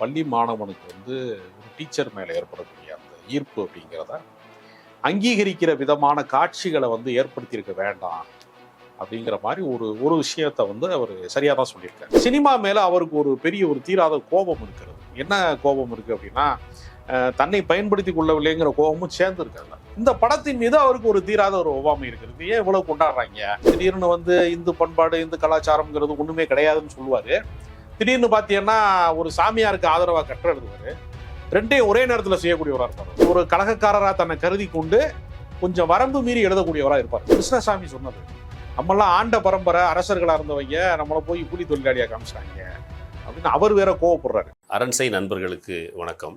பள்ளி மாணவனுக்கு வந்து ஒரு டீச்சர் மேலே ஏற்படக்கூடிய அந்த ஈர்ப்பு அப்படிங்கிறத அங்கீகரிக்கிற விதமான காட்சிகளை வந்து ஏற்படுத்தியிருக்க வேண்டாம் அப்படிங்கிற மாதிரி ஒரு ஒரு விஷயத்தை வந்து அவர் சரியாக தான் சொல்லியிருக்காரு. சினிமா மேலே அவருக்கு ஒரு பெரிய ஒரு தீராத கோபம் இருக்கிறது. என்ன கோபம் இருக்குது அப்படின்னா தன்னை பயன்படுத்தி கொள்ளவில்லைங்கிற கோபமும் சேர்ந்து இருக்காங்க இந்த படத்தின் மீது அவருக்கு ஒரு தீராத ஒரு ஒவ்வாமை இருக்கிறது. ஏன் இவ்வளவு கொண்டாடுறாங்க? திடீர்னு வந்து இந்து பண்பாடு இந்து கலாச்சாரம்ங்கிறது ஒண்ணுமே கிடையாதுன்னு சொல்லுவாரு. திடீர்னு பார்த்தீங்கன்னா ஒரு சாமியாருக்கு ஆதரவாக கற்ற எழுதுவாரு ரெண்டையும் ஒரே நேரத்தில் செய்யக்கூடியவராக இருப்பார். ஒரு கழகக்காரராக தன்னை கருதி கொண்டு கொஞ்சம் வரம்பு மீறி எழுதக்கூடியவராக இருப்பார். கிருஷ்ணசாமி சொன்னது. நம்மெல்லாம் ஆண்ட பரம்பரை அரசர்களாக இருந்தவங்க நம்மளை போய் கூலி தொழிலாளியாக காமிச்சாங்க அப்படின்னு அவர் வேற கோவப்படுறாரு. அரண்சை நண்பர்களுக்கு வணக்கம்.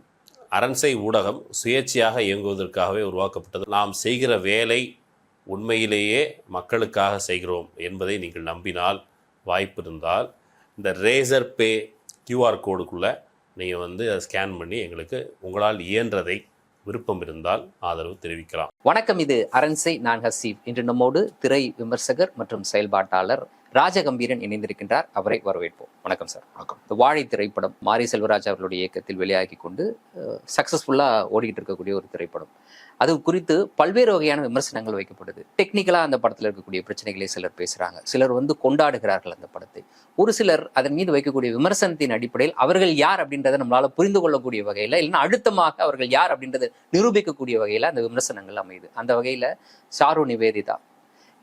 அரண்சை ஊடகம் சுயேட்சையாக இயங்குவதற்காகவே உருவாக்கப்பட்டது. நாம் செய்கிற வேலை உண்மையிலேயே மக்களுக்காக செய்கிறோம் என்பதை நீங்கள் நம்பினால் வாய்ப்பு இருந்தால் இந்த ரேசர் பே கியூஆர் கோடுக்குள்ளே நீங்கள் வந்து அதை ஸ்கேன் பண்ணி எங்களுக்கு உங்களால் இயன்றதை விருப்பம் இருந்தால் ஆதரவு தெரிவிக்கலாம். வணக்கம் இது அரண்சை நான் ஹசீப். இன்று நம்மோடு திரை விமர்சகர் மற்றும் செயல்பாட்டாளர் ராஜகம்பீரன் இணைந்திருக்கின்றார். அவரை வரவேற்போம். வணக்கம் சார் வணக்கம். இந்த வாழை திரைப்படம் மாரி செல்வராஜ் அவர்களுடைய இயக்கத்தில் வெளியாகி கொண்டு சக்சஸ்ஃபுல்லாக ஓடிக்கிட்டு இருக்கக்கூடிய ஒரு திரைப்படம். அது குறித்து பல்வேறு வகையான விமர்சனங்கள் வைக்கப்படுது. டெக்னிக்கலாக அந்த படத்தில் இருக்கக்கூடிய பிரச்சனைகளை சிலர் பேசுகிறாங்க சிலர் வந்து கொண்டாடுகிறார்கள் அந்த படத்தை. ஒரு சிலர் அதன் மீது வைக்கக்கூடிய விமர்சனத்தின் அடிப்படையில் அவர்கள் யார் அப்படின்றத நம்மளால புரிந்து கொள்ளக்கூடிய வகையில் இல்லைன்னா அழுத்தமாக அவர்கள் யார் அப்படின்றத நிரூபிக்கக்கூடிய வகையில் அந்த விமர்சனங்கள் அமையுது. அந்த வகையில் சாரு நிவேதிதா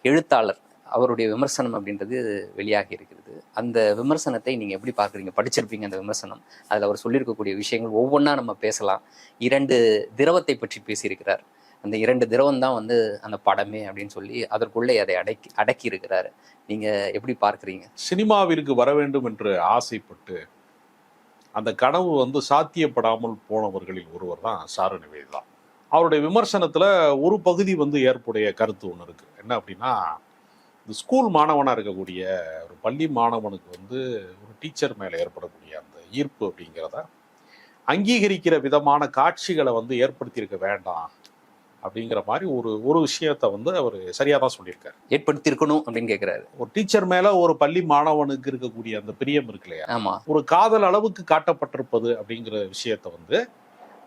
எழுத்தாளர் அவருடைய விமர்சனம் அப்படின்றது வெளியாகி இருக்கிறது. அந்த விமர்சனத்தை நீங்கள் எப்படி பார்க்குறீங்க? படிச்சிருப்பீங்க அந்த விமர்சனம். அதில் அவர் சொல்லியிருக்கக்கூடிய விஷயங்கள் ஒவ்வொன்றா நம்ம பேசலாம். இரண்டு திரவத்தை பற்றி பேசியிருக்கிறார். அந்த இரண்டு திரவம் தான் வந்து அந்த படமே அப்படின்னு சொல்லி அதற்குள்ளே அதை அடக்கி அடக்கி இருக்கிறாரு நீங்கள் எப்படி பார்க்குறீங்க? சினிமாவிற்கு வர வேண்டும் என்று ஆசைப்பட்டு அந்த கனவு வந்து சாத்தியப்படாமல் போனவர்களில் ஒருவர் தான் சாரு நிவேதிதா. அவருடைய விமர்சனத்தில் ஒரு பகுதி வந்து ஏற்புடைய கருத்து ஒன்று இருக்குது என்ன அப்படின்னா இந்த ஸ்கூல் மாணவனா இருக்கக்கூடிய ஒரு பள்ளி மாணவனுக்கு வந்து ஒரு டீச்சர் மேல ஏற்படக்கூடிய அந்த ஈர்ப்பு அப்படிங்கிறத அங்கீகரிக்கிற விதமான காட்சிகளை வந்து ஏற்படுத்தியிருக்க வேண்டாம் அப்படிங்கிற மாதிரி ஒரு ஒரு விஷயத்த வந்து அவர் சரியா தான் சொல்லியிருக்காரு. ஏற்படுத்தியிருக்கணும் அப்படின்னு கேட்குறாரு ஒரு டீச்சர் மேல ஒரு பள்ளி மாணவனுக்கு இருக்கக்கூடிய அந்த பிரியம் இருக்கு இல்லையா? ஆமாம் ஒரு காதல் அளவுக்கு காட்டப்பட்டிருப்பது அப்படிங்கிற விஷயத்த வந்து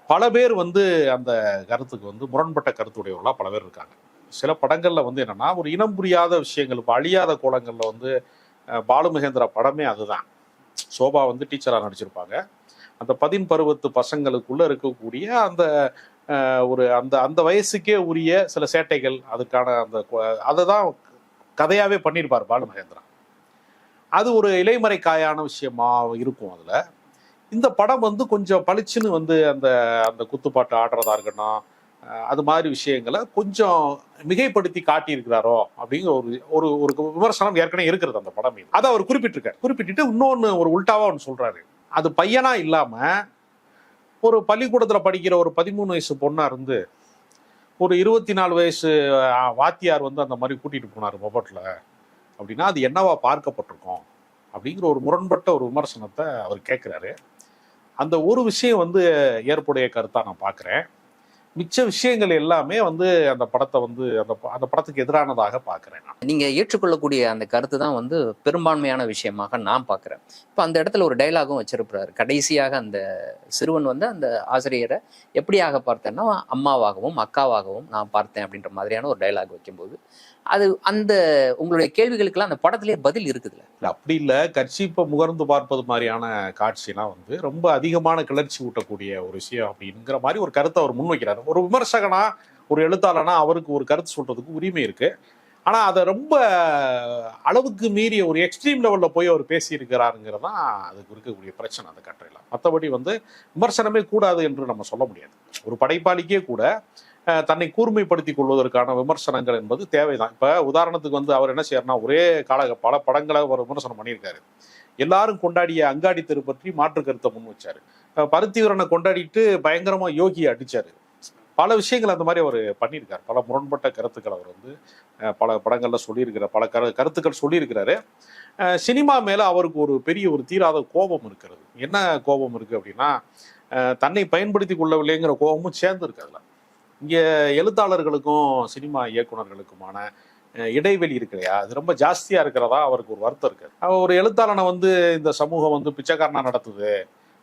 பல பேர் வந்து அந்த கருத்துக்கு வந்து முரண்பட்ட கருத்துடையவர்களா பல பேர் இருக்காங்க. சில படங்களில் வந்து என்னென்னா ஒரு இனம் புரியாத விஷயங்கள் இப்போ அழியாத கோலங்களில் வந்து பாலுமகேந்திரா பாலு மகேந்திரா படமே அதுதான். சோபா வந்து டீச்சராக நடிச்சிருப்பாங்க. அந்த பதின் பருவத்து பசங்களுக்குள்ளே இருக்கக்கூடிய அந்த ஒரு அந்த அந்த வயசுக்கே உரிய சில சேட்டைகள் அதுக்கான அந்த அதை தான் கதையாகவே பண்ணியிருப்பார் பாலு மகேந்திரா. அது ஒரு இலைமறை காயான விஷயமா இருக்கும் அதில். இந்த படம் வந்து கொஞ்சம் பளிச்சுன்னு வந்து அந்த அந்த குத்துப்பாட்டு ஆடுறதா இருக்கட்டும் அது மாதிரி விஷயங்களை கொஞ்சம் மிகைப்படுத்தி காட்டியிருக்கிறாரோ அப்படிங்கிற ஒரு ஒரு ஒரு விமர்சனம் ஏற்கனவே இருக்கிறது அந்த படம் மீது. அதை அவர் குறிப்பிட்டிருக்கார். குறிப்பிட்டுட்டு இன்னொன்று ஒரு உல்டாவா ஒன்று சொல்றாரு. அது பையனா இல்லாம ஒரு பள்ளிக்கூடத்தில் படிக்கிற ஒரு பதிமூணு வயசு பொண்ணா இருந்து ஒரு இருபத்தி நாலு வயசு வாத்தியார் வந்து அந்த மாதிரி கூட்டிட்டு போனார் மொபட்டில் அப்படின்னா அது என்னவா பார்க்கப்பட்டிருக்கும் அப்படிங்கிற ஒரு முரண்பட்ட ஒரு விமர்சனத்தை அவர் கேட்குறாரு அந்த ஒரு விஷயம் வந்து ஏற்புடைய கருத்தாக நான் பார்க்குறேன் மிச்ச விஷயங்கள் எல்லாமே வந்து அந்த படத்தை வந்து அந்த அந்த படத்துக்கு எதிரானதாக பார்க்குறேன் நான். நீங்கள் ஏற்றுக்கொள்ளக்கூடிய அந்த கருத்து தான் வந்து பெரும்பான்மையான விஷயமாக நான் பார்க்குறேன். இப்போ அந்த இடத்துல ஒரு டைலாகும் வச்சிருப்பார் கடைசியாக அந்த சிறுவன் வந்து அந்த ஆசிரியரை எப்படியாக பார்த்தேன்னா அம்மாவாகவும் அக்காவாகவும் நான் பார்த்தேன் அப்படின்ற மாதிரியான ஒரு டைலாக் வைக்கும்போது அது அந்த உங்களுடைய கேள்விகளுக்கெல்லாம் அந்த படத்திலே பதில் இருக்குதுல்ல? இல்லை அப்படி இல்லை. கட்சிப்பை முகர்ந்து பார்ப்பது மாதிரியான காட்சிலாம் வந்து ரொம்ப அதிகமான கிளர்ச்சி ஊட்டக்கூடிய ஒரு விஷயம் அப்படிங்கிற மாதிரி ஒரு கருத்தை அவர் முன்வைக்கிறார். ஒரு விமர்சகனா ஒரு எழுத்தாளனா அவருக்கு ஒரு கருத்து சொல்றதுக்கு உரிமை இருக்கு. ஆனால் அதை ரொம்ப அளவுக்கு மீறிய ஒரு எக்ஸ்ட்ரீம் லெவலில் போய் அவர் பேசியிருக்கிறாருங்கிறது தான் அதுக்கு இருக்கக்கூடிய பிரச்சனை அந்த கட்டுரையில். மற்றபடி வந்து விமர்சனமே கூடாது என்று நம்ம சொல்ல முடியாது. ஒரு படைப்பாளிக்கே கூட தன்னை கூர்மைப்படுத்திக் கொள்வதற்கான விமர்சனங்கள் என்பது தேவைதான். இப்போ உதாரணத்துக்கு வந்து அவர் என்ன செய்யறாருன்னா ஒரே கால பல படங்களை அவர் விமர்சனம் பண்ணியிருக்காரு. எல்லாரும் கொண்டாடிய அங்காடி தெரு பற்றி மாற்று கருத்தை முன் வச்சாரு. பருத்திவரனை கொண்டாடிட்டு பயங்கரமா யோகியை அடிச்சாரு. பல விஷயங்கள் அந்த மாதிரி அவர் பண்ணியிருக்கார். பல முரண்பட்ட கருத்துக்கள் அவர் வந்து பல படங்கள்ல சொல்லியிருக்கிறார். பல கரு கருத்துக்கள் சொல்லியிருக்கிறாரு. சினிமா மேல அவருக்கு ஒரு பெரிய ஒரு தீராத கோபம் இருக்கிறது. என்ன கோபம் இருக்கு அப்படின்னா தன்னை பயன்படுத்தி கொள்ளவில்லைங்கிற கோபமும் சேர்ந்து இருக்கு அதுல. இங்க எழுத்தாளர்களுக்கும் சினிமா இயக்குனர்களுக்குமான அஹ், இடைவெளி இருக்கு இல்லையா? அது ரொம்ப ஜாஸ்தியா இருக்கிறதா அவருக்கு ஒரு வருத்தம் இருக்கு. அவர் ஒரு எழுத்தாளனை வந்து இந்த சமூகம் வந்து பிச்சைக்காரனா நடத்துது.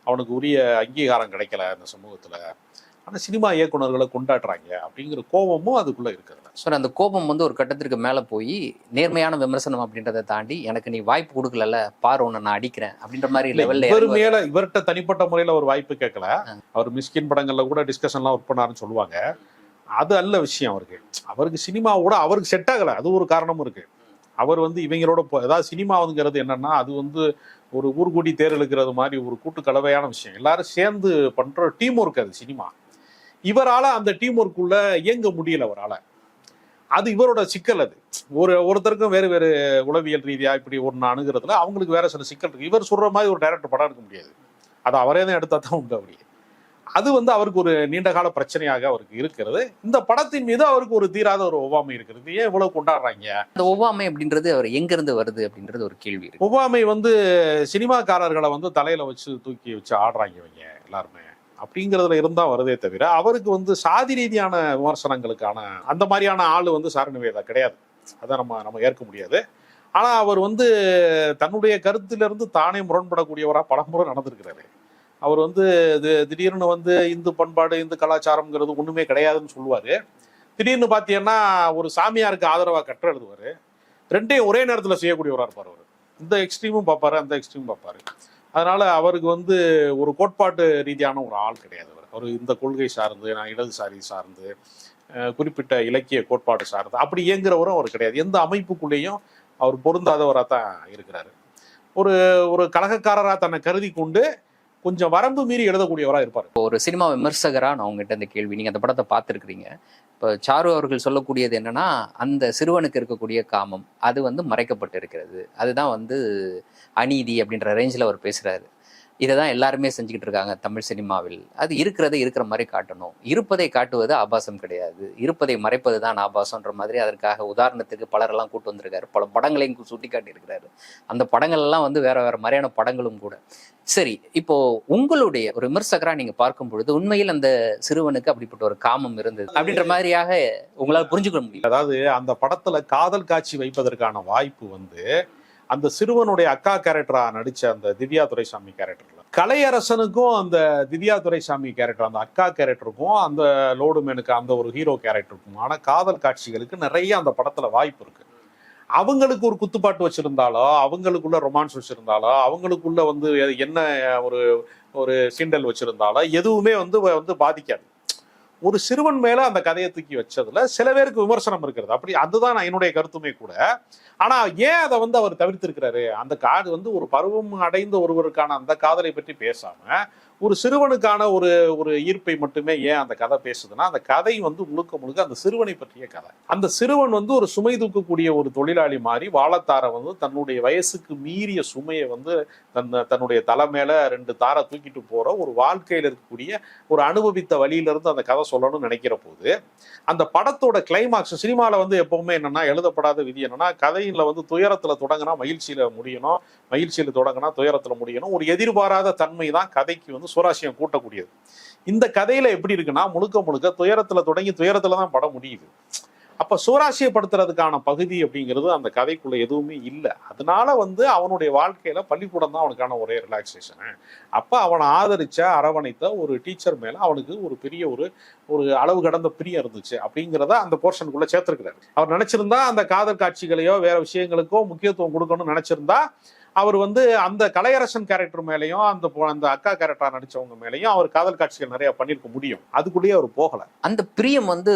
அவனுக்கு உரிய அங்கீகாரம் கிடைக்கல அந்த சமூகத்துல. ஆனா சினிமா இயக்குனர்களை கொண்டாடுறாங்க அப்படிங்கிற கோபமும் அதுக்குள்ள இருக்கிறது. ஸோ அந்த கோபம் வந்து ஒரு கட்டத்திற்கு மேலே போய் நேர்மையான விமர்சனம் அப்படின்றத தாண்டி எனக்கு நீ வாய்ப்பு கொடுக்கலல்ல பாரு உன்னை நான் அடிக்கிறேன் அப்படின்ற மாதிரி லெவல்ல இவர் மேல இவர்கிட்ட தனிப்பட்ட முறையில ஒரு வாய்ப்பு கேட்கல. அவர் மிஸ்கின் படங்கள்ல கூட டிஸ்கஷன்லாம் ஒர்க் பண்ணாருன்னு சொல்லுவாங்க. அது அல்ல விஷயம் அவருக்கு. அவருக்கு சினிமாவோட அவருக்கு செட் ஆகலை. அது ஒரு காரணமும் இருக்கு. அவர் வந்து இவங்களோட போ- அதாவது சினிமாவுங்கிறது என்னன்னா அது வந்து ஒரு ஊர்கூடி தேர் இழுக்கிறது மாதிரி ஒரு கூட்டு கலவையான விஷயம். எல்லாரும் சேர்ந்து பண்ற டீம் ஒர்க் அது சினிமா. இவரால அந்த டீம் ஒர்க்குள்ள இயங்க முடியல அவரால். அது இவரோட சிக்கல் அது. ஒரு ஒருத்தருக்கும் வேறு வேறு உளவியல் ரீதியாக இப்படி ஒன்று அணுகிறதுல அவங்களுக்கு வேற சில சிக்கல் இருக்கு. இவர் சொல்ற மாதிரி ஒரு டைரக்டர் படம் எடுக்க முடியாது. அது அவரே தான் எடுத்தால் தான் உண்டு அப்படி அது வந்து அவருக்கு ஒரு நீண்ட கால பிரச்சனையாக அவருக்கு இருக்கிறது. இந்த படத்தின் மீது அவருக்கு ஒரு தீராத ஒரு ஒவ்வாமை இருக்கிறது. ஏன் இவ்வளவு கொண்டாடுறாங்க? அந்த ஒவ்வாமை அப்படின்றது அவர் எங்கிருந்து வருது அப்படின்றது ஒரு கேள்வி ஒவ்வாமை வந்து சினிமாக்காரர்களை வந்து தலையில வச்சு தூக்கி வச்சு ஆடுறாங்க இவங்க எல்லாருமே. அப்படிங்கிறதுல இருந்தா வருதே தவிர அவருக்கு வந்து சாதி ரீதியான விமர்சனங்களுக்கான அந்த மாதிரியான ஆள் வந்து சார நிவேதா கிடையாது. அதை நம்ம நம்ம ஏற்க முடியாது. ஆனா அவர் வந்து தன்னுடைய கருத்திலிருந்து தானே முரண்படக்கூடியவரா பலமுறை நடந்திருக்கிறாரு. அவர் வந்து திடீர்னு வந்து இந்து பண்பாடு இந்து கலாச்சாரம்ங்கிறது ஒன்றுமே கிடையாதுன்னு சொல்லுவார். திடீர்னு பார்த்தீங்கன்னா ஒரு சாமியாருக்கு ஆதரவாக கற்று எழுதுவார். ரெண்டையும் ஒரே நேரத்தில் செய்யக்கூடியவராக இருப்பார் அவர். இந்த எக்ஸ்ட்ரீமும் பார்ப்பாரு அந்த எக்ஸ்ட்ரீமும் பார்ப்பாரு. அதனால் அவருக்கு வந்து ஒரு கோட்பாட்டு ரீதியான ஒரு ஆள் கிடையாது அவர். அவர் இந்த கொள்கை சார்ந்து நான் இடதுசாரி சார்ந்து குறிப்பிட்ட இலக்கிய கோட்பாடு சார்ந்து அப்படி இயங்குறவரும் அவர் கிடையாது. எந்த அமைப்புக்குள்ளேயும் அவர் பொருந்தாதவராக தான் இருக்கிறாரு. ஒரு ஒரு கழகக்காரராக தன்னை கருதி கொண்டு கொஞ்சம் வரம்பு மீறி எழுதக்கூடியவராக இருப்பார். இப்போ ஒரு சினிமா விமர்சகரா நான் உங்ககிட்ட இந்த கேள்வி நீங்கள் அந்த படத்தை பார்த்துருக்கிறீங்க. இப்போ சாரு அவர்கள் சொல்லக்கூடியது என்னன்னா அந்த சிறுவனுக்கு இருக்கக்கூடிய காமம் அது வந்து மறைக்கப்பட்டு இருக்கிறது அதுதான் வந்து அநீதி அப்படின்ற ரேஞ்சில் அவர் பேசுகிறாரு இதை தான் எல்லாருமே செஞ்சுக்கிட்டு இருக்காங்க தமிழ் சினிமாவில். அது இருக்கிறத இருக்கிற மாதிரி காட்டணும். இருப்பதை காட்டுவது ஆபாசம் கிடையாது. இருப்பதை மறைப்பது தான் ஆபாசம்ன்ற மாதிரி அதற்காக உதாரணத்துக்கு பலரெல்லாம் கூட்டு வந்திருக்காரு. பல படங்களையும் சுட்டி காட்டியிருக்கிறாரு அந்த படங்கள் எல்லாம் வந்து வேற வேற மாதிரியான படங்களும் கூட. சரி இப்போ உங்களுடைய ஒரு விமர்சகரா நீங்க பார்க்கும் பொழுது உண்மையில் அந்த சிறுவனுக்கு அப்படிப்பட்ட ஒரு காமம் இருந்தது அப்படின்ற மாதிரியாக உங்களால் புரிஞ்சுக்க முடியும். அதாவது அந்த படத்துல காதல் காட்சி வைப்பதற்கான வாய்ப்பு வந்து அந்த சிறுவனுடைய அக்கா கேரக்டரா நடிச்ச அந்த திவ்யா துரைசாமி கேரக்டர்ல கலையரசனுக்கும் அந்த திவ்யா துரைசாமி கேரக்டர் அந்த அக்கா கேரக்டருக்கும் அந்த லோடுமேனுக்கு அந்த ஒரு ஹீரோ கேரக்டருக்கும் ஆனால் காதல் காட்சிகளுக்கு நிறைய அந்த படத்துல வாய்ப்பு இருக்கு. அவங்களுக்கு ஒரு குத்துப்பாட்டு வச்சிருந்தாலோ அவங்களுக்குள்ள ரொமான்ஸ் வச்சிருந்தாலோ அவங்களுக்குள்ள வந்து என்ன ஒரு ஒரு சீண்டல் வச்சிருந்தாலோ எதுவுமே வந்து வந்து பாதிக்காது. ஒரு சிறுவன் மேல அந்த கதையை தூக்கி வச்சதுல சில பேருக்கு விமர்சனம் இருக்கிறது. அப்படி அதுதான் நான் என்னுடைய கருத்துமே கூட. ஆனா ஏன் அதை வந்து அவர் தவிர்த்திருக்கிறாரு? அந்த காது வந்து ஒரு பருவம் அடைந்த ஒருவருக்கான அந்த காதலை பற்றி பேசாம ஒரு சிறுவனுக்கான ஒரு ஒரு ஈர்ப்பை மட்டுமே ஏன் அந்த கதை பேசுதுன்னா அந்த கதை வந்து முழுக்க முழுக்க அந்த சிறுவனை பற்றிய கதை. அந்த சிறுவன் வந்து ஒரு சுமை தூக்கக்கூடிய ஒரு தொழிலாளி மாதிரி வாழத்தார வந்து தன்னுடைய வயசுக்கு மீறிய சுமையை வந்து தன் தன்னுடைய தலை மேல ரெண்டு தாரை தூக்கிட்டு போற ஒரு வாழ்க்கையில் இருக்கக்கூடிய ஒரு அனுபவித்த வழியிலிருந்து அந்த கதை சொல்லணும்னு நினைக்கிற போது அந்த படத்தோட கிளைமாக்ஸ் சினிமாவில் வந்து எப்பவுமே என்னன்னா எழுதப்படாத விதி என்னன்னா கதையில வந்து துயரத்துல தொடங்கினா மகிழ்ச்சியில முடியணும் மகிழ்ச்சியில தொடங்கினா துயரத்துல முடியணும். ஒரு எதிர்பாராத தன்மை தான் கதைக்கு வந்து சுவராசியம் கூட்டக்கூடியது. இந்த கதையில எப்படி இருக்குன்னா முழுக்க முழுக்க துயரத்துல தொடங்கி துயரத்துல தான் படம் முடியுது. அப்ப சுவராசியப்படுத்துறதுக்கான பகுதி அப்படிங்கிறது அந்த கதைக்குள்ள எதுவுமே இல்லை. அதனால வந்து அவனுடைய வாழ்க்கையில பள்ளிக்கூடம் தான் அவனுக்கான ஒரே ரிலாக்ஸேஷன் அப்ப அவனை ஆதரிச்ச அரவணைத்த ஒரு டீச்சர் மேல அவனுக்கு ஒரு பெரிய ஒரு ஒரு அளவு கடந்த பிரியம் இருந்துச்சு அப்படிங்கிறத அந்த போர்ஷனுக்குள்ள சேர்த்திருக்கிறாரு. அவர் நினைச்சிருந்தா அந்த காதல் காட்சிகளையோ வேற விஷயங்களுக்கோ முக்கியத்துவம் கொடுக்கணும்னு நினைச்சிருந்தா அவர் வந்து அந்த கலையரசன் கேரக்டர் மேலேயும் அந்த அந்த அக்கா கேரக்டரா நடிச்சவங்க மேலேயும் அவர் காதல் காட்சிகள் நிறைய பண்ணியிருக்க முடியும். அதுக்குள்ளேயே அவர் போகல. அந்த பிரியம் வந்து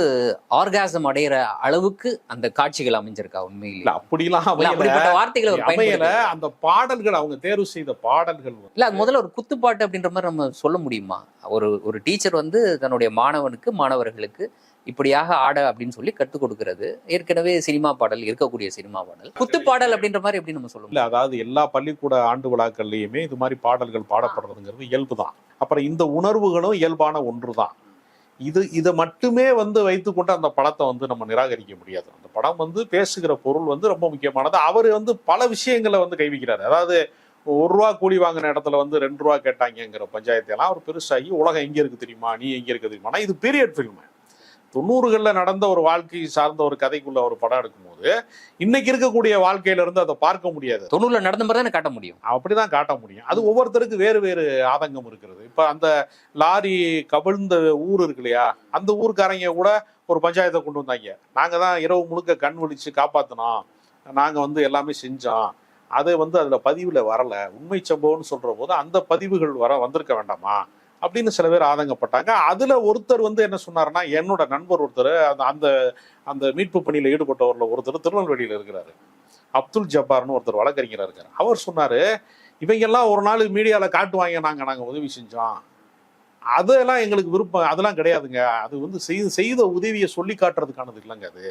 ஆர்காசம் அடையிற அளவுக்கு அந்த காட்சிகள் அமைஞ்சிருக்கா இல்ல உண்மையில் அப்படிலாம் இல்ல, அமையல அப்படிப்பட்ட வார்த்தைகளை அவர் அமையல. அந்த பாடல்கள் அவங்க தேர்வு செய்த பாடல்கள் இல்ல அது முதல்ல ஒரு குத்துப்பாட்டு அப்படின்ற மாதிரி நம்ம சொல்ல முடியுமா? ஒரு ஒரு டீச்சர் வந்து தன்னுடைய மாணவனுக்கு மாணவர்களுக்கு இப்படியாக ஆட அப்படின்னு சொல்லி கற்றுக் கொடுக்கிறது. ஏற்கனவே சினிமா பாடல் இருக்கக்கூடிய சினிமா பாடல். குத்து பாடல் அப்படின்ற மாதிரி எப்படி நம்ம சொல்ல இல்ல அதாவது எல்லா பள்ளிக்கூட ஆண்டு விழாக்கள்லயுமே இது மாதிரி பாடல்கள் பாடப்படுறதுங்கிறது இயல்பு தான் அப்புறம் இந்த உணர்வுகளும் இயல்பான ஒன்று தான் இது இதை மட்டுமே வந்து வைத்துக்கொண்டு அந்த படத்தை வந்து நம்ம நிராகரிக்க முடியாது. அந்த படம் வந்து பேசுகிற பொருள் வந்து ரொம்ப முக்கியமானது. அவர் வந்து பல விஷயங்களை வந்து கைவிக்கிறார். அதாவது ஒரு ரூபா கூலி வாங்கின இடத்துல வந்து ரெண்டு ரூபா கேட்டாங்கங்கிற பஞ்சாயத்து எல்லாம் அவர் பெருசாகி உலகம் எங்கே இருக்கு தெரியுமா? நீ எங்கே இருக்கு தெரியுமா இது பீரியட் ஃபில்ம் தொண்ணூறுகள்ல நடந்த ஒரு வாழ்க்கை சார்ந்த ஒரு கதைக்குள்ள ஒரு படம் எடுக்கும்போது இன்னைக்கு இருக்கக்கூடிய வாழ்க்கையில இருந்து அதை பார்க்க முடியாது. தொண்ணூறுல நடந்த மாதிரி தானே காட்ட முடியும். அப்படிதான் காட்ட முடியும். அது ஒவ்வொருத்தருக்கு வேறு வேறு ஆதங்கம் இருக்கிறது. இப்ப அந்த லாரி கவிழ்ந்த ஊர் இருக்கு இல்லையா? அந்த ஊர்க்காரங்க கூட ஒரு பஞ்சாயத்தை கொண்டு வந்தாங்க. நாங்க தான் இரவு முழுக்க கண் விழிச்சு காப்பாத்தினோம். நாங்க வந்து எல்லாமே செஞ்சோம். அது வந்து அதுல பதிவுல வரல. உண்மை சம்பவம்னு சொல்ற போது அந்த பதிவுகள் வர வந்திருக்க வேண்டாமா? அப்படின்னு சில பேர் ஆதங்கப்பட்டாங்க. அதுல ஒருத்தர் வந்து என்ன சொன்னாருன்னா என்னோட நண்பர் ஒருத்தர் அந்த அந்த அந்த மீட்பு பணியில் ஈடுபட்டவரில் ஒருத்தர் திருநெல்வேலியில் இருக்கிறாரு. அப்துல் ஜப்பார்னு ஒருத்தர் வழக்கறிஞராக இருக்கார். அவர் சொன்னார் இவங்க எல்லாம் ஒரு நாள் மீடியாவில் காட்டுவாங்க நாங்கள் நாங்கள் உதவி செஞ்சோம். அதெல்லாம் எங்களுக்கு விருப்பம் அதெல்லாம் கிடையாதுங்க. அது வந்து செய்து செய்த உதவியை சொல்லி காட்டுறதுக்கானது இல்லைங்க அது.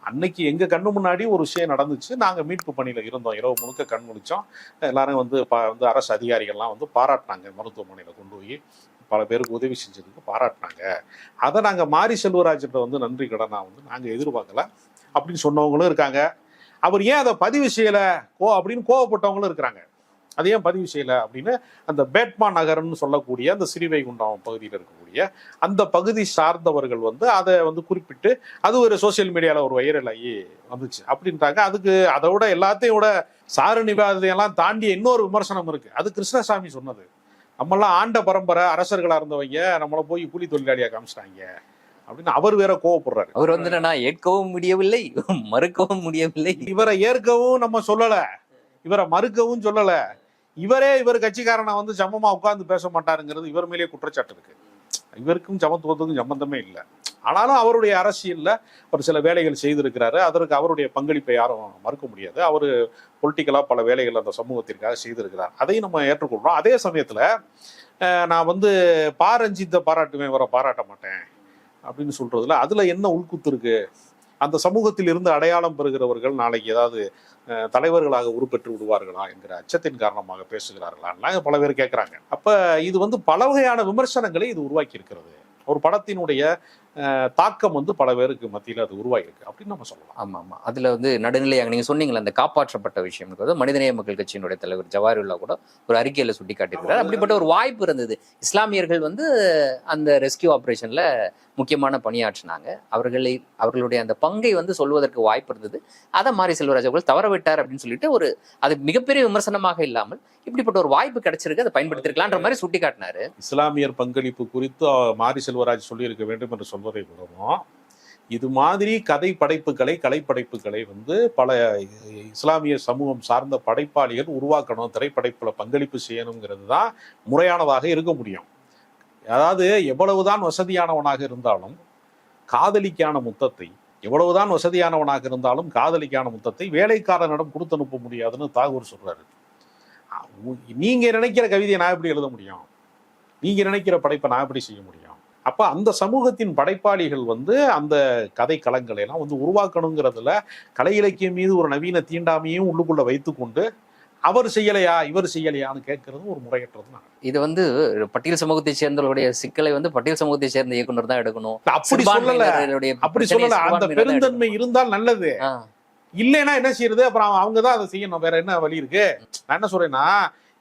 அன்னைக்கு எங்க கண்ணு முன்னாடி ஒரு விஷயம் நடந்துச்சு. நாங்க மீட்பு பணியில இருந்தோம். இரவு முழுக்க கண் முடித்தோம் எல்லாரும் வந்து பா- வந்து அரசு அதிகாரிகள்லாம் வந்து பாராட்டினாங்க. மருத்துவமனையில கொண்டு போய் பல பேருக்கு உதவி செஞ்சதுக்கு பாராட்டினாங்க. அதை நாங்க மாரி செல்வராஜ்கிட்ட வந்து நன்றி கடனா வந்து நாங்க எதிர்பார்க்கல அப்படின்னு சொன்னவங்களும் இருக்காங்க. அவர் ஏன் அதை பதிவு செய்யல? கோ அப்படின்னு கோவப்பட்டவங்களும் இருக்கிறாங்க. அது ஏன் பதிவு செய்யல அப்படின்னு அந்த பேட்மா நகர்னு சொல்லக்கூடிய அந்த சிறிவைகுண்டம் பகுதியில் இருக்கக்கூடிய அந்த பகுதி சார்ந்தவர்கள் வந்து அதை வந்து குறிப்பிட்டு அது ஒரு சோஷியல் மீடியால ஒரு வைரல் ஆகி வந்துச்சு. அப்படின்றாங்க அதுக்கு அதை விட எல்லாத்தையும் விட சாரு நிவாதையெல்லாம் தாண்டிய இன்னொரு விமர்சனம் இருக்கு. அது கிருஷ்ணசாமி சொன்னது. நம்மெல்லாம் ஆண்ட பரம்பரை அரசர்களா இருந்தவங்க நம்மளை போய் கூலி தொழிலாளியா காமிச்சிட்டாங்க அப்படின்னு அவர் வேற கோவப்படுறாரு. அவர் வந்து என்னன்னா ஏற்கவும் முடியவில்லை மறுக்கவும் முடியவில்லை. இவரை ஏற்கவும் நம்ம சொல்லல. இவரை மறுக்கவும் சொல்லல. இவரே இவர் கட்சிக்காரனை வந்து சமமாக உட்கார்ந்து பேச மாட்டாருங்கிறது இவர் மேலேயே குற்றச்சாட்டு இருக்கு. இவருக்கும் சமத்துவத்துக்கும் சம்பந்தமே இல்லை. ஆனாலும் அவருடைய அரசியலில் ஒரு சில வேலைகள் செய்திருக்கிறாரு. அதற்கு அவருடைய பங்களிப்பை யாரும் மறுக்க முடியாது. அவர் பொலிட்டிக்கலாக பல வேலைகள் அந்த சமூகத்திற்காக செய்திருக்கிறார். அதையும் நம்ம ஏற்றுக்கொள்கிறோம் அதே சமயத்தில் நான் வந்து பா ரஞ்சித்தை பாராட்டுவேன் இவரை பாராட்ட மாட்டேன் அப்படின்னு சொல்றதுல அதுல என்ன உள்குத்து இருக்கு? அந்த சமூகத்தில் இருந்து அடையாளம் பெறுகிறவர்கள் நாளைக்கு ஏதாவது தலைவர்களாக உருப்பெற்று விடுவார்களா என்கிற அச்சத்தின் காரணமாக பேசுகிறார்களான்லாம் பல பேர் கேட்குறாங்க அப்ப இது வந்து பல வகையான விமர்சனங்களை இது உருவாக்கி இருக்கிறது ஒரு படத்தினுடைய தாக்கம் வந்து பல பேருக்கு மத்தியில் அது உருவாகிருக்கு அப்படின்னு நம்ம சொல்லலாம். ஆமா ஆமா. அதுல வந்து நடுநிலையாக நீங்க சொன்னீங்களே அந்த காப்பாற்றப்பட்ட விஷயம் மனிதநேய மக்கள் கட்சியினுடைய தலைவர் ஜவாஹிருல்லா கூட ஒரு அறிக்கையில சுட்டி காட்டியிருக்கிறார் அப்படிப்பட்ட ஒரு வாய்ப்பு இருந்தது. இஸ்லாமியர்கள் வந்து அந்த ரெஸ்கியூ ஆபரேஷன்ல முக்கியமான பணியாற்றினாங்க. அவர்களை அவர்களுடைய அந்த பங்கை வந்து சொல்வதற்கு வாய்ப்பு இருந்தது. அதை மாரி செல்வராஜ் அவர்கள் தவற விட்டார் அப்படின்னு சொல்லிட்டு ஒரு அது மிகப்பெரிய விமர்சனமாக இல்லாமல் இப்படிப்பட்ட ஒரு வாய்ப்பு கிடைச்சிருக்கு அதை பயன்படுத்திருக்கலான்ற மாதிரி சுட்டி காட்டினாரு இஸ்லாமியர் பங்களிப்பு குறித்து மாரி செல்வராஜ் சொல்லியிருக்க வேண்டும் என்று சொல்வதை விடவும் இது மாதிரி கதை படைப்புகளை கலைப்படைப்புகளை வந்து பல இஸ்லாமிய சமூகம் சார்ந்த படைப்பாளிகள் உருவாக்கணும் திரைப்படைப்புல பங்களிப்பு செய்யணுங்கிறது தான் முறையானதாக இருக்க முடியும். அதாவது எவ்வளவுதான் வசதியானவனாக இருந்தாலும் காதலிக்கான முத்தத்தை எவ்வளவுதான் வசதியானவனாக இருந்தாலும் காதலிக்கான முத்தத்தை வேலைக்காரனிடம் கொடுத்து அனுப்ப முடியாதுன்னு தாகூர் சொல்றாரு. நீங்க நினைக்கிற கவிதையை நான் எப்படி எழுத முடியும்? நீங்க நினைக்கிற படைப்பை நான் எப்படி செய்ய முடியும்? அப்ப அந்த சமூகத்தின் படைப்பாளிகள் வந்து அந்த கதை களங்களை எல்லாம் வந்து உருவாக்கணுங்கிறதுல கலை இலக்கியம் மீது ஒரு நவீன தீண்டாமையும் உள்ளுக்குள்ள வைத்துக்கொண்டு அவர் செய்யலையா இவர் செய்யலையான்னு கேட்கறது ஒரு முறையற்றது இது வந்து பட்டியல் சமூகத்தை சேர்ந்தவர்களுடைய சிக்கலை வந்து பட்டியல் சமூகத்தை சேர்ந்த இயக்குனர் தான் எடுக்கணும். அப்படி சொல்லல. அப்படி சொல்லல. அந்த பெருந்தன்மை. இருந்தால் நல்லது. இல்லைன்னா என்ன செய்யறது? அப்புறம் அவங்க தான் அதை செய்யணும். வேற என்ன வழி இருக்கு? நான் என்ன சொல்றேன்னா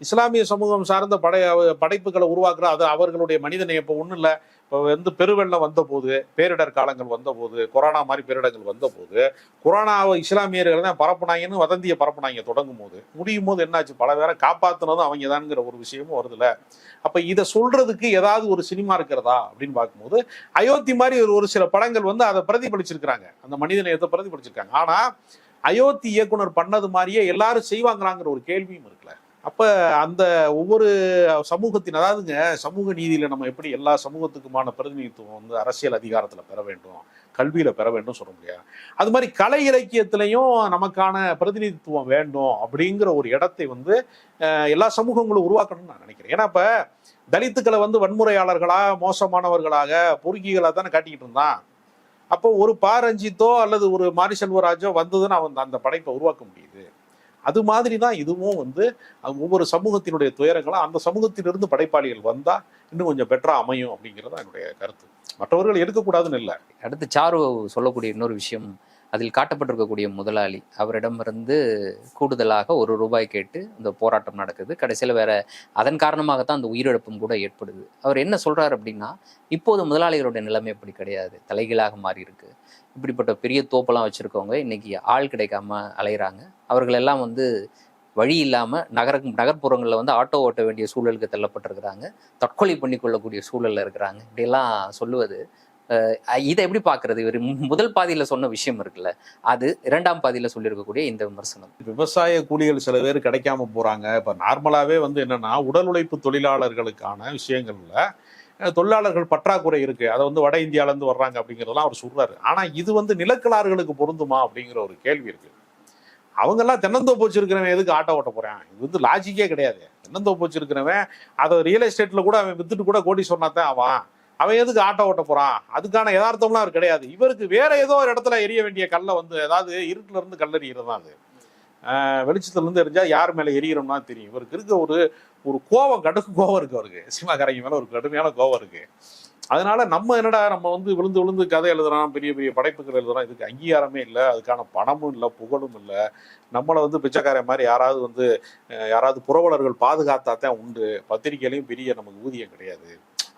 இஸ்லாமிய சமூகம் சார்ந்த படை படைப்புகளை உருவாக்குற அது அவர்களுடைய மனிதனை இப்போ ஒன்றும் இல்லை. இப்போ வந்து பெருவெள்ளம் வந்தபோது பேரிடர் காலங்கள் வந்தபோது கொரோனா மாதிரி பேரிடர்கள் வந்தபோது கொரோனாவை இஸ்லாமியர்கள் தான் பரப்புனாங்கன்னு வதந்தியை பரப்புனாங்க தொடங்கும் போது முடியும் போது என்னாச்சு? பல பேரை காப்பாற்றுனதும் அவங்க தான்ங்கிற ஒரு விஷயமும் வருதுல்ல. அப்போ இதை சொல்றதுக்கு ஏதாவது ஒரு சினிமா இருக்கிறதா? அப்படின்னு பார்க்கும்போது அயோத்தி மாதிரி ஒரு ஒரு சில படங்கள் வந்து அதை பிரதிபலிச்சிருக்கிறாங்க. அந்த மனிதநேயத்தை பிரதிபலிச்சிருக்காங்க. ஆனால் அயோத்தி இயக்குனர் பண்ணது மாதிரியே எல்லாரும் செய்வாங்களாங்கிற ஒரு கேள்வியும் இருக்குல்ல. அப்ப அந்த ஒவ்வொரு சமூகத்தின் அதாவதுங்க சமூக நீதியில நம்ம எப்படி எல்லா சமூகத்துக்குமான பிரதிநிதித்துவம் வந்து அரசியல் அதிகாரத்துல பெற வேண்டும் கல்வியில பெற வேண்டும் சொல்ல முடியாது. அது மாதிரி கலை இலக்கியத்திலையும் நமக்கான பிரதிநிதித்துவம் வேண்டும் அப்படிங்கிற ஒரு இடத்தை வந்து எல்லா சமூகங்களும் உருவாக்கணும்னு நான் நினைக்கிறேன். ஏன்னா இப்ப தலித்துக்களை வந்து வன்முறையாளர்களா மோசமானவர்களாக பொறுக்கிகளாக தானே காட்டிக்கிட்டு இருந்தான். அப்போ ஒரு பாரஞ்சித்தோ அல்லது ஒரு மாரி செல்வராஜோ வந்ததுன்னு அவன் அந்த படைப்பை உருவாக்க முடியுது. அது மாதிரி தான் இதுவும் வந்து ஒவ்வொரு சமூகத்தினுடைய துயரங்களும் அந்த சமூகத்திலிருந்து படைப்பாளிகள் வந்தால் இன்னும் கொஞ்சம் பெட்டராக அமையும் அப்படிங்கிறது தான் என்னுடைய கருத்து. மற்றவர்கள் எடுக்கக்கூடாதுன்னு இல்லை. அடுத்து சாரு சொல்லக்கூடிய இன்னொரு விஷயம் அதில் காட்டப்பட்டிருக்கக்கூடிய முதலாளி. அவரிடமிருந்து கூடுதலாக ஒரு ரூபாய் கேட்டு இந்த போராட்டம் நடக்குது. கடைசியில் வேற அதன் காரணமாகத்தான் அந்த உயிரிழப்பும் கூட ஏற்படுது. அவர் என்ன சொல்றாரு அப்படின்னா இப்போது முதலாளிகளுடைய நிலைமை அப்படி கிடையாது. தலைகீழாக மாறி இருக்கு இப்படிப்பட்ட பெரிய தோப்பெல்லாம் வச்சுருக்கவங்க இன்னைக்கு ஆள் கிடைக்காம அலையிறாங்க. அவர்களெல்லாம் வந்து வழி இல்லாமல் நகர நகர்ப்புறங்களில் வந்து ஆட்டோ ஓட்ட வேண்டிய சூழலுக்கு தள்ளப்பட்டிருக்கிறாங்க. தற்கொலை பண்ணிக்கொள்ளக்கூடிய சூழலில் இருக்கிறாங்க. இப்படியெல்லாம் சொல்லுவது இதை எப்படி பார்க்கறது? இவர் முதல் பாதியில் சொன்ன விஷயம் இருக்குல்ல அது இரண்டாம் பாதியில் சொல்லியிருக்கக்கூடிய இந்த விமர்சனம். விவசாய கூலிகள் சில பேர் கிடைக்காம போகிறாங்க இப்போ நார்மலாகவே வந்து என்னென்னா உடல் உழைப்பு தொழிலாளர்களுக்கான விஷயங்களில் தொழிலாளர்கள் பற்றாக்குறை இருக்குது அதை வந்து வட இந்தியாவிலேருந்து வர்றாங்க அப்படிங்கிறதெல்லாம் அவர் சொல்கிறாரு ஆனால் இது வந்து நிலக்கலாறுகளுக்கு பொருந்துமா அப்படிங்கிற ஒரு கேள்வி இருக்குது அவங்கெல்லாம் தென்னந்தோப்பு வச்சிருக்கிறவன் எதுக்கு ஆட்டோ ஓட்ட போகிறான் இது வந்து லாஜிக்கே கிடையாது. தென்னந்தோப்பு வச்சிருக்கிறவன் அதை ரியல் எஸ்டேட்டில் கூட அவன் வித்துட்டு கூட கோடி சொன்னாதான் அவன் அவன் எதுக்கு ஆட்டோ ஓட்ட போறான்? அதுக்கான யதார்த்தம்லாம் அவர் கிடையாது. இவருக்கு வேற ஏதோ ஒரு இடத்துல எரிய வேண்டிய கல்லை வந்து ஏதாவது இருட்டுல இருந்து கல்லறிகிறது தான் அது. வெளிச்சத்துல இருந்து எரிஞ்சா யார் மேல எரியறோம்னா தெரியும். இவருக்கு இருக்க ஒரு ஒரு கோவம் கடுக்கு கோவம் இருக்கு அவருக்கு. சினிமாக்காரங்க மேல ஒரு கடுமையான கோவம் இருக்கு. அதனால நம்ம என்னடா நம்ம வந்து விழுந்து விழுந்து கதை எழுதுறோம் பெரிய பெரிய படைப்புகள் எழுதுறோம் இதுக்கு அங்கீகாரமே இல்லை. அதுக்கான பணமும் இல்லை புகழும் இல்லை. நம்மளை வந்து பிச்சைக்காரன் மாதிரி யாராவது வந்து யாராவது புரவலர்கள் பாதுகாத்தாத்தான் உண்டு. பத்திரிக்கையிலையும் பெரிய நமக்கு ஊதியம் கிடையாது.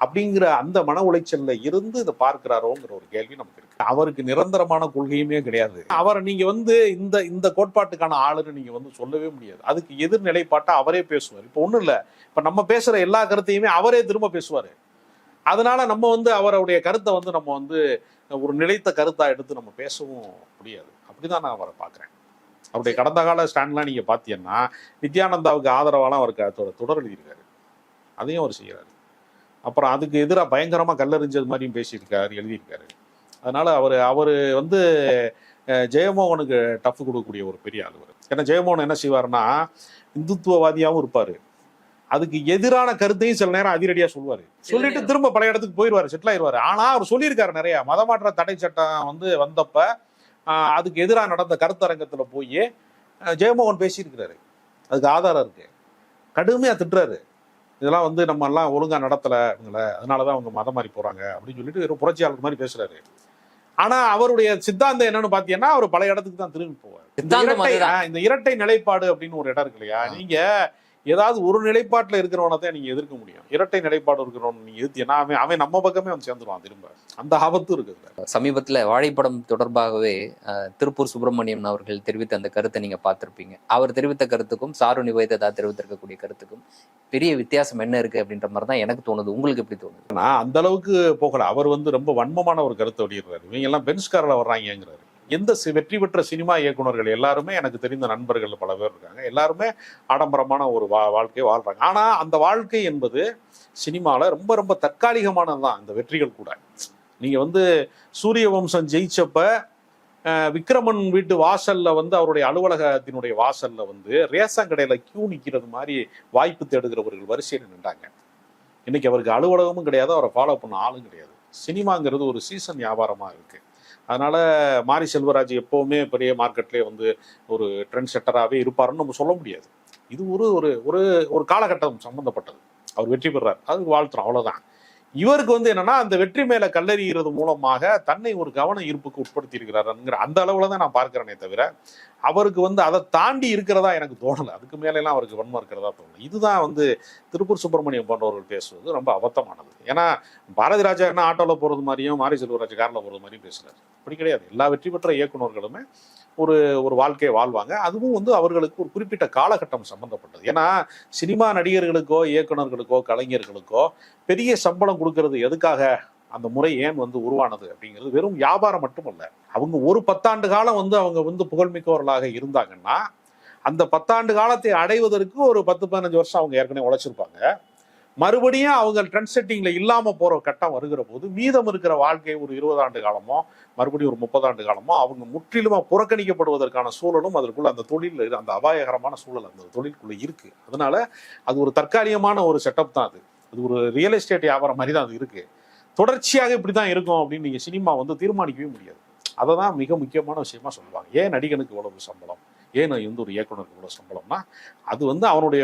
அப்படிங்கிற அந்த மன உளைச்சல்ல இருந்து இதை பார்க்கிறாரோங்கிற ஒரு கேள்வி நமக்கு இருக்கு. அவருக்கு நிரந்தரமான கொள்கையுமே கிடையாது. அவரை நீங்க வந்து இந்த இந்த கோட்பாட்டுக்கான ஆளுன்னு நீங்க வந்து சொல்லவே முடியாது. அதுக்கு எதிர் நிலைப்பாட்டை அவரே பேசுவார். இப்போ ஒண்ணும் இல்ல. இப்ப நம்ம பேசுற எல்லா கருத்தையுமே அவரே திரும்ப பேசுவாரு. அதனால நம்ம வந்து அவருடைய கருத்தை வந்து நம்ம வந்து ஒரு நிலைத்த கருத்தா எடுத்து நம்ம பேசவும் முடியாது. அப்படிதான் நான் அவரை பார்க்கிறேன். அவருடைய கடந்த கால ஸ்டாண்ட்லாம் நீங்க பாத்தீங்கன்னா நித்யானந்தாவுக்கு ஆதரவாலாம் அவருக்கு தொடர் எழுதியிருக்காரு. அதையும் அவர் செய்யறாரு அப்புறம் அதுக்கு எதிராக பயங்கரமா கல்லெறிஞ்சது மாதிரியும் பேசியிருக்காரு எழுதியிருக்காரு. அதனால அவர் அவர் வந்து ஜெயமோகனுக்கு டஃப் கொடுக்கக்கூடிய ஒரு பெரிய ஆள் அவர் ஏன்னா ஜெயமோகன் என்ன செய்வாருன்னா இந்துத்துவவாதியாவும் இருப்பாரு. அதுக்கு எதிரான கருத்தையும் சில நேரம் அதிரடியா சொல்லுவாரு. சொல்லிட்டு திரும்ப பழைய இடத்துக்கு போயிடுவாரு செட்டில் ஆயிடுவாரு ஆனா அவர் சொல்லியிருக்காரு நிறைய. மதமாற்ற தடை சட்டம் வந்து வந்தப்ப அதுக்கு எதிராக நடந்த கருத்தரங்கத்துல போய் ஜெயமோகன் பேசியிருக்கிறாரு. அதுக்கு ஆதாரம் இருக்கு. கடுமையா திட்டுறாரு. இதெல்லாம் வந்து நம்ம எல்லாம் ஒழுங்கா நடத்தல இவங்கள. அதனாலதான் அவங்க மதம் மாறி போறாங்க அப்படின்னு சொல்லிட்டு ஒரு புரட்சியாளர் மாதிரி பேசுறாரு. ஆனா அவருடைய சித்தாந்தம் என்னன்னு பாத்தீங்கன்னா அவர் பல இடத்துக்கு தான் திரும்பி போவார். இரட்டை இந்த இரட்டை நிலைப்பாடு அப்படின்னு ஒரு இடம் இருக்கு இல்லையா? நீங்க ஏதாவது ஒரு நிலைப்பாட்டுல இருக்கிறவனை தான் நீங்க எதிர்க்க முடியும். இரட்டை நிலைப்பாடு இருக்கிறவன் நீங்க எதிர்த்தீங்கன்னா அவன் அவன் நம்ம பக்கமே வந்து சேர்ந்துருவான் திரும்ப. அந்த ஆபத்தும் இருக்குது. சமீபத்துல வாழைப்படம் தொடர்பாகவே திருப்பூர் சுப்பிரமணியம் அவர்கள் தெரிவித்த அந்த கருத்தை நீங்க பார்த்திருப்பீங்க. அவர் தெரிவித்த கருத்துக்கும் சாரு நிவேதா தெரிவித்திருக்கக்கூடிய கருத்துக்கும் பெரிய வித்தியாசம் என்ன இருக்கு அப்படின்ற மாதிரி தான் எனக்கு தோணுது. உங்களுக்கு எப்படி தோணுது? நான் அந்த அளவுக்கு போகல. அவர் வந்து ரொம்ப வன்மமான ஒரு கருத்தை வெளியிடுறாரு. இவங்க எல்லாம் பென்ஸ் கார்ல வர்றாங்கங்கிறாரு. எந்த சி- வெற்றி பெற்ற சினிமா இயக்குனர்கள் எல்லாருமே எனக்கு தெரிந்த நண்பர்கள் பல பேர் இருக்காங்க. எல்லாருமே ஆடம்பரமான ஒரு வா வாழ்க்கையை வாழ்றாங்க. ஆனால் அந்த வாழ்க்கை என்பது சினிமாவில் ரொம்ப ரொம்ப தற்காலிகமானது தான் இந்த வெற்றிகள் கூட. நீங்கள் வந்து சூரிய வம்சம் ஜெயிச்சப்ப விக்ரமன் வீட்டு வாசல்ல வந்து அவருடைய அலுவலகத்தினுடைய வாசல்ல வந்து ரேஷன் கடையில கியூ நிக்கிறது மாதிரி வாய்ப்பு தேடுகிறவர்கள் வரிசையில் நின்றாங்க. இன்னைக்கு அவருக்கு அலுவலகமும் கிடையாது. அவரை ஃபாலோ பண்ண ஆளும் கிடையாது. சினிமாங்கிறது ஒரு சீசன் வியாபாரமா இருக்கு. அதனால் மாரி செல்வராஜ் எப்போவுமே பெரிய மார்க்கெட்லேயே வந்து ஒரு ட்ரெண்ட் செட்டராகவே இருப்பாருன்னு நம்ம சொல்ல முடியாது. இது ஒரு ஒரு ஒரு ஒரு காலகட்டம் சம்மந்தப்பட்டது அவர் வெற்றி பெறார். அதுக்கு வாழ்த்துறோம். அவ்வளோதான் இவருக்கு வந்து என்னன்னா அந்த வெற்றி மேல கல்லறிகிறது மூலமாக தன்னை ஒரு கவன ஈர்ப்புக்கு உட்படுத்தி இருக்கிறாருங்கிற அந்த அளவுல தான் நான் பார்க்கிறேனே தவிர அவருக்கு வந்து அதை தாண்டி இருக்கிறதா எனக்கு தோணலை. அதுக்கு மேலெல்லாம் அவருக்கு வன்மம் இருக்கிறதா தோணலை. இதுதான் வந்து திருப்பூர் சுப்பிரமணியம் போன்றவர்கள் பேசுவது ரொம்ப அபத்தமானது. ஏன்னா பாரதி ராஜா என்ன ஆட்டோவில் போகிறது மாதிரியும் மாரி செல்வராஜ் காரில் போகிறது மாதிரியும் பேசுகிறார் அப்படி கிடையாது. எல்லா வெற்றி பெற்ற இயக்குனர்களுமே ஒரு ஒரு வாழ்க்கையை வாழ்வாங்க. அதுவும் வந்து அவர்களுக்கு ஒரு குறிப்பிட்ட காலகட்டம் சம்பந்தப்பட்டது. ஏன்னா சினிமா நடிகர்களுக்கோ இயக்குனர்களுக்கோ கலைஞர்களுக்கோ பெரிய சம்பளம் கொடுக்கறது எதுக்காக? அந்த முறை ஏன் வந்து உருவானது அப்படிங்கிறது வெறும் வியாபாரம் மட்டுமல்ல. அவங்க ஒரு பத்தாண்டு காலம் வந்து அவங்க வந்து புகழ்மிக்கவர்களாக இருந்தாங்கன்னா அந்த பத்தாண்டு காலத்தை அடைவதற்கு ஒரு பத்து பதினஞ்சு வருஷம் அவங்க ஏற்கனவே உழைச்சிருப்பாங்க. மறுபடியும் அவங்க ட்ரெண்ட் செட்டிங்ல இல்லாம போற கட்டம் வருகிற போது மீதம் இருக்கிற வாழ்க்கை ஒரு இருபது ஆண்டு காலமோ மறுபடியும் ஒரு முப்பது ஆண்டு காலமோ அவங்க முற்றிலுமா புறக்கணிக்கப்படுவதற்கான சூழலும் அதற்குள்ள அந்த தொழில் அந்த அபாயகரமான சூழல் அந்த தொழிலுக்குள்ள இருக்கு. அதனால அது ஒரு தற்காலிகமான ஒரு செட்டப் தான் அது. அது ஒரு ரியல் எஸ்டேட் வியாபாரம் மாதிரி தான் அது இருக்கு. தொடர்ச்சியாக இப்படி தான் இருக்கும் அப்படின்னு நீங்கள் சினிமா வந்து தீர்மானிக்கவே முடியாது. அதை தான் மிக முக்கியமான விஷயமா சொல்லுவாங்க. ஏன் நடிகனுக்கு இவ்வளவு சம்பளம்? ஏன் வந்து ஒரு இயக்குனருக்கு இவ்வளோ சம்பளம்னா அது வந்து அவனுடைய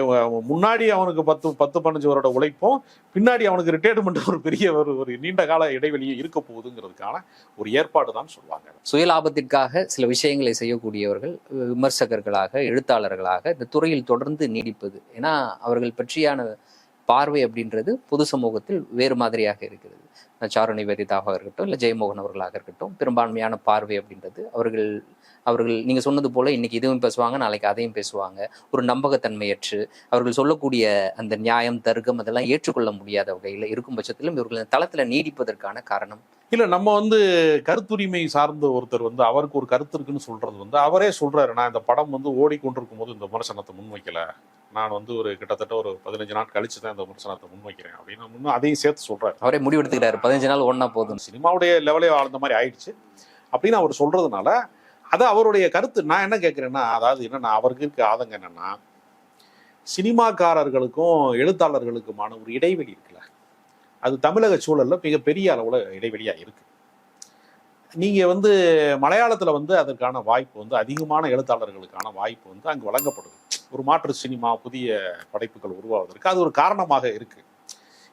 முன்னாடி அவனுக்கு பத்து பத்து பதினஞ்சு வருட உழைப்பும் பின்னாடி அவனுக்கு ரிட்டையர்மெண்ட் ஒரு பெரிய ஒரு ஒரு நீண்ட கால இடைவெளியும் இருக்க போகுதுங்கிறதுக்கான ஒரு ஏற்பாடு தான் சொல்லுவாங்க. சுயலாபத்திற்காக சில விஷயங்களை செய்யக்கூடியவர்கள் விமர்சகர்களாக எழுத்தாளர்களாக இந்த துறையில் தொடர்ந்து நீடிப்பது. ஏன்னா அவர்கள் பற்றியான பார்வை அப்படின்றது பொது சமூகத்தில் வேறு மாதிரியாக இருக்கிறது. சாரு நிவேதிதாவாக இருக்கட்டும் இல்லை ஜெயமோகன் அவர்களாக இருக்கட்டும் பெரும்பான்மையான பார்வை அப்படின்றது அவர்கள் அவர்கள் நீங்க சொன்னது போல இன்னைக்கு இதுவும் பேசுவாங்க நாளைக்கு அதையும் பேசுவாங்க. ஒரு நம்பகத்தன்மையற்று அவர்கள் சொல்லக்கூடிய அந்த நியாயம் தர்க்கம் அதெல்லாம் ஏற்றுக்கொள்ள முடியாத வகையில் இருக்கும் பட்சத்திலும் இவர்கள் தளத்துல நீடிப்பதற்கான காரணம். இல்ல நம்ம வந்து கருத்துரிமை சார்ந்த ஒருத்தர் வந்து அவருக்கு ஒரு கருத்து இருக்குன்னு சொல்றது வந்து அவரே சொல்றாரு. நான் இந்த படம் வந்து ஓடிக்கொண்டிருக்கும் போது இந்த விமர்சனத்தை முன்வைக்கல. நான் வந்து ஒரு கிட்டத்தட்ட ஒரு பதினஞ்சு நாள் கழிச்சு தான் இந்த விமர்சனத்தை முன்வைக்கிறேன் அப்படின்னு அதையும் சேர்த்து சொல்றாரு. அவரே முடிவெடுத்துக்கிறாரு. பதினஞ்சு நாள் ஒன்னா போதும் சினிமாவுடைய லெவலே வாழ்ந்த மாதிரி ஆயிடுச்சு. அப்படின்னு அவர் சொல்றதுனால அது அவருடைய கருத்து. நான் என்ன கேட்கிறேன்னா அதாவது என்னன்னா அவருக்கு இருக்க ஆதங்கம் என்னன்னா சினிமாக்காரர்களுக்கும் எழுத்தாளர்களுக்குமான ஒரு இடைவெளி இருக்குல்ல. அது தமிழக சூழல்ல மிகப்பெரிய அளவுல இடைவெளியா இருக்கு. நீங்க வந்து மலையாளத்துல வந்து அதற்கான வாய்ப்பு வந்து அதிகமான எழுத்தாளர்களுக்கான வாய்ப்பு வந்து அங்கு வழங்கப்படுது. ஒரு மாற்று சினிமா புதிய படைப்புகள் உருவாவதற்கு அது ஒரு காரணமாக இருக்குது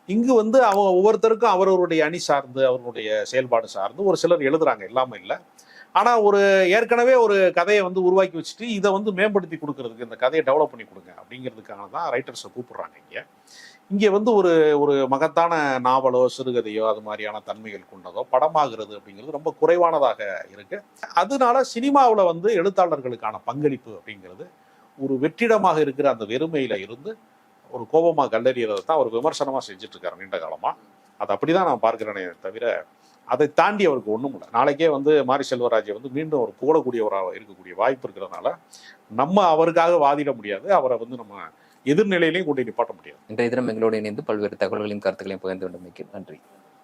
இங்கு வந்து அவங்க ஒவ்வொருத்தருக்கும் அவரவருடைய அணி சார்ந்து அவர்களுடைய செயல்பாடு சார்ந்து ஒரு சிலர் எழுதுறாங்க எல்லாமே இல்லை. ஆனால் ஒரு ஏற்கனவே ஒரு கதையை வந்து உருவாக்கி வச்சுட்டு இதை வந்து மேம்படுத்தி கொடுக்கறதுக்கு இந்த கதையை டெவலப் பண்ணி கொடுங்க அப்படிங்கிறதுக்காக தான் ரைட்டர்ஸை கூப்பிடுறாங்க இங்கே. இங்கே வந்து ஒரு ஒரு மகத்தான நாவலோ சிறுகதையோ அது மாதிரியான தன்மைகள் கொண்டதோ படமாகிறது அப்படிங்கிறது ரொம்ப குறைவானதாக இருக்கு. அதனால சினிமாவில் வந்து எழுத்தாளர்களுக்கான பங்களிப்பு அப்படிங்கிறது ஒரு வெற்றிடமாக இருக்கிற அந்த வெறுமையில இருந்து ஒரு கோபமாக கல்லறியறதை தான் அவர் விமர்சனமாக செஞ்சுட்டு இருக்காரு நீண்ட காலமாக அது அப்படிதான் நான் பார்க்குறேனே தவிர அதை தாண்டி அவருக்கு ஒன்றும் இல்லை. நாளைக்கே வந்து மாரி செல்வராஜை வந்து மீண்டும் ஒரு புகழக்கூடியவராக இருக்கக்கூடிய வாய்ப்பு இருக்கிறதுனால நம்ம அவருக்காக வாதிட முடியாது. அவரை வந்து நம்ம எதிர்நிலையிலையும் கொண்டு நிப்பாட்ட முடியாது. இன்றைய தினம் எங்களோடு இணைந்து பல்வேறு தகவல்களையும் கருத்துக்களையும் பகிர்ந்து கொண்டமைக்கு நன்றி.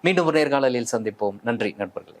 மீண்டும் ஒரு நேர்காணலில் சந்திப்போம். நன்றி நண்பர்களே.